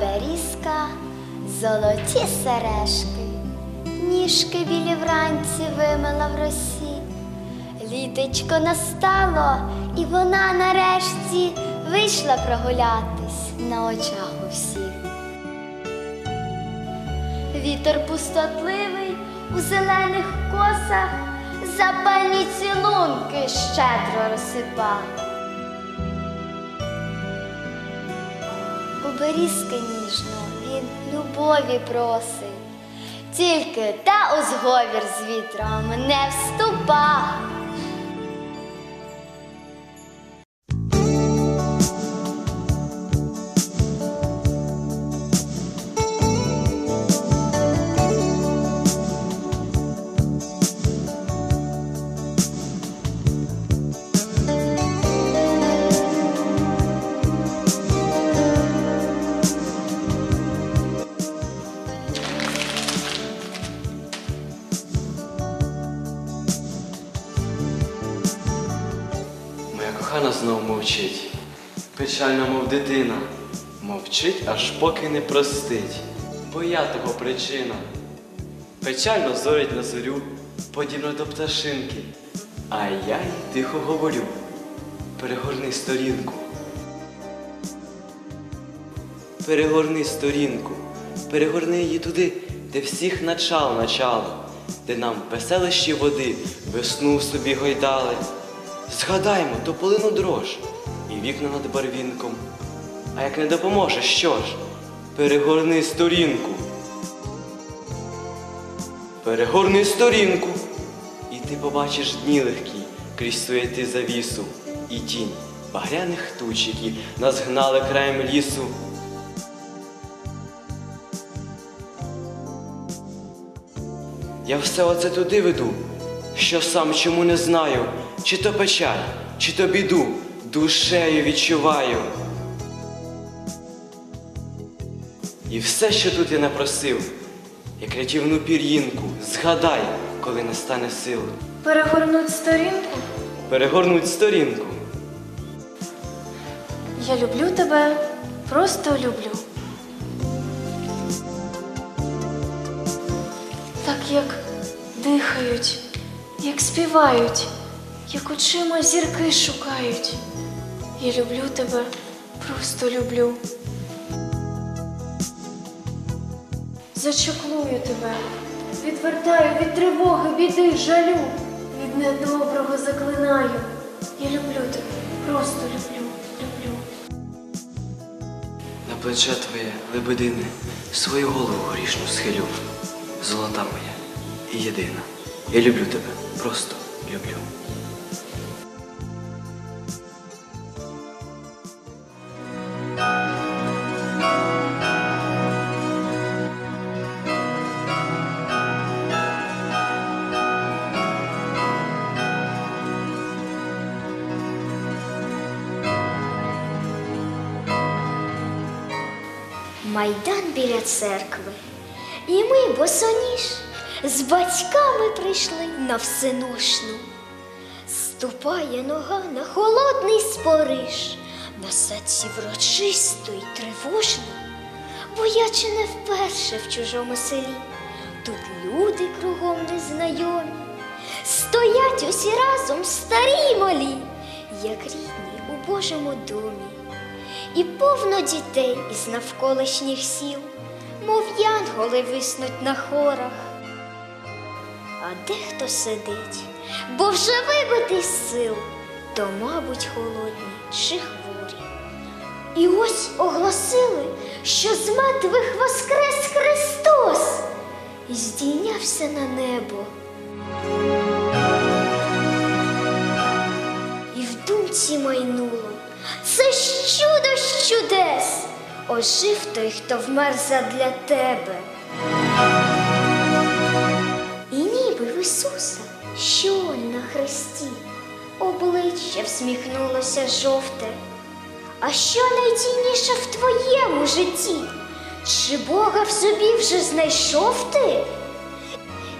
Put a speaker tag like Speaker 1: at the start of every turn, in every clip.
Speaker 1: берізка, золоті сережки, ніжки білі вранці вимила в росі. Літечко настало, і вона нарешті вийшла прогулятись на очах у всіх. Вітер пустотливий у зелених косах запальні цілунки щедро розсипав. Берізки ніжно він любові просить, тільки та у зговір з вітром не вступав.
Speaker 2: Кохана знов мовчить, печально, мов дитина, мовчить, аж поки не простить, бо я того причина. Печально зорить на зорю, подібно до пташинки, а я й тихо говорю. Перегорни сторінку. Перегорни сторінку, перегорни її туди, де всіх начал начало, де нам веселищі води весну собі гойдали. Згадаймо тополину дрож і вікна над барвінком. А як не допоможе, що ж? Перегорни сторінку. Перегорни сторінку. І ти побачиш дні легкі крізь суєти завісу і тінь багряних туч, які нас гнали краєм лісу. Я все оце туди веду, що сам чому не знаю, чи то печаль, чи то біду, душею відчуваю. І все, що тут я напросив, як рятівну пір'їнку, згадай, коли настане сил.
Speaker 3: Перегорнуть сторінку.
Speaker 2: Перегорнуть сторінку.
Speaker 3: Я люблю тебе, просто люблю. Так як дихають, як співають, як очима зірки шукають. Я люблю тебе, просто люблю. Зачеклую тебе, відвертаю від тривоги, біди, жалю, від недоброго заклинаю. Я люблю тебе, просто люблю, люблю.
Speaker 2: На плече твоє лебедине, свою голову грішну схилю. Золота моя і єдина. Я люблю тебе, просто люблю.
Speaker 1: Майдан біля церкви. І ми, босоніж, з батьками прийшли на всеношну. Ступає нога на холодний спориш, на серці врочисто й тривожно, бо я чи не вперше в чужому селі. Тут люди кругом незнайомі, стоять усі разом старі й малі, як рідні у Божому домі і повно дітей із навколишніх сіл, мов янголи виснуть на хорах. А дехто сидить, бо вже вибитий з сил, то, мабуть, холодні чи хворі. І ось оголосили, що з мертвих воскрес Христос і здійнявся на небо. І в думці майнуло. Чудес. Ожив той, хто вмер задля тебе. І ніби в Ісуса, що на хресті, обличчя всміхнулося жовте. А що найцінніше в твоєму житті? Чи Бога в собі вже знайшов ти?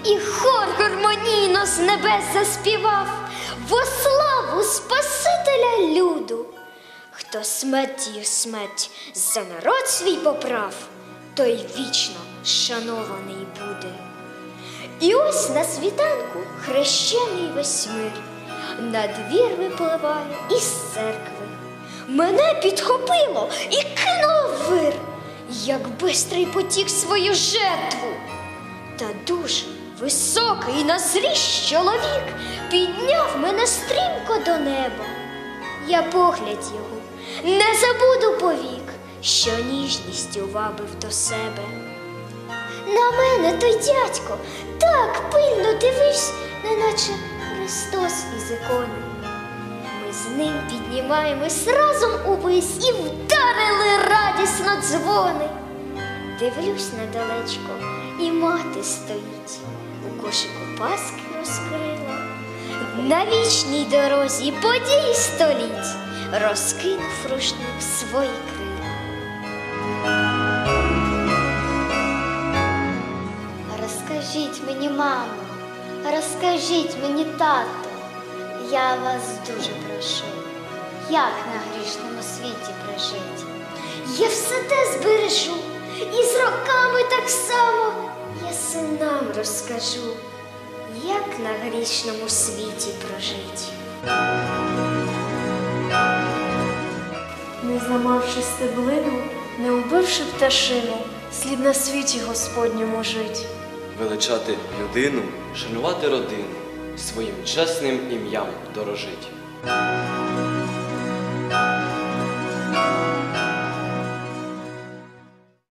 Speaker 1: І хор гармонійно з небес заспівав во славу Спасителя люду. Хто смертію смерть за народ свій поправ, той вічно шанований буде. І ось на світанку хрещений весь мир на двір випливає із церкви. Мене підхопило і кинуло вир, як бистрий потік свою жертву. Та дуже високий на зріст чоловік підняв мене стрімко до неба. Я погляд його не забуду повік, що ніжністю вабив до себе. На мене той дядько так пильно дивився, неначе Христос із ікони. Ми з ним піднімаємось разом увись і вдарили радісно дзвони. Дивлюсь недалечко, і мати стоїть, у кошику паски розкрила. На вічній дорозі подій століть розкинув рушник свої крила.
Speaker 4: Розкажіть мені, мамо, розкажіть мені, тато, я вас дуже прошу, як на грішному світі прожити?
Speaker 1: Я все те збережу, і з роками так само я синам розкажу, як на грішному світі прожить.
Speaker 3: Не зламавши стеблину, не убивши пташину, слід на світі Господньому жить.
Speaker 2: Величати людину, шанувати родину, своїм чесним ім'ям дорожить.